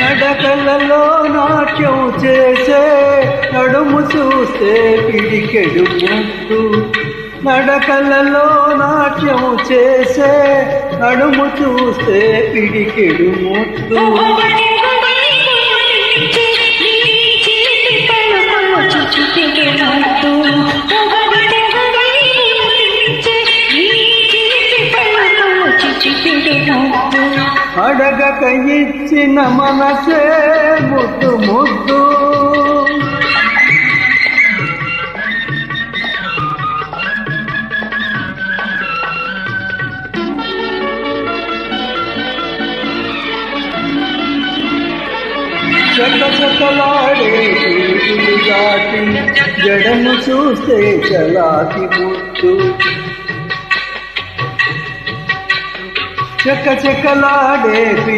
నడకలలో నాట్యం చేసే నడుము చూస్తే పిడికెడు ముద్దు నడకలలో నాట్యం చేసే నడుము చూస్తే పిడికెడు ముద్దు. అడగక ఇచ్చిన మనసే ముద్దు ముద్దు. చక్క చక్కలాడే జడను చూస్తే చలాకి ముద్దు. చెక్క చెక్కలాడే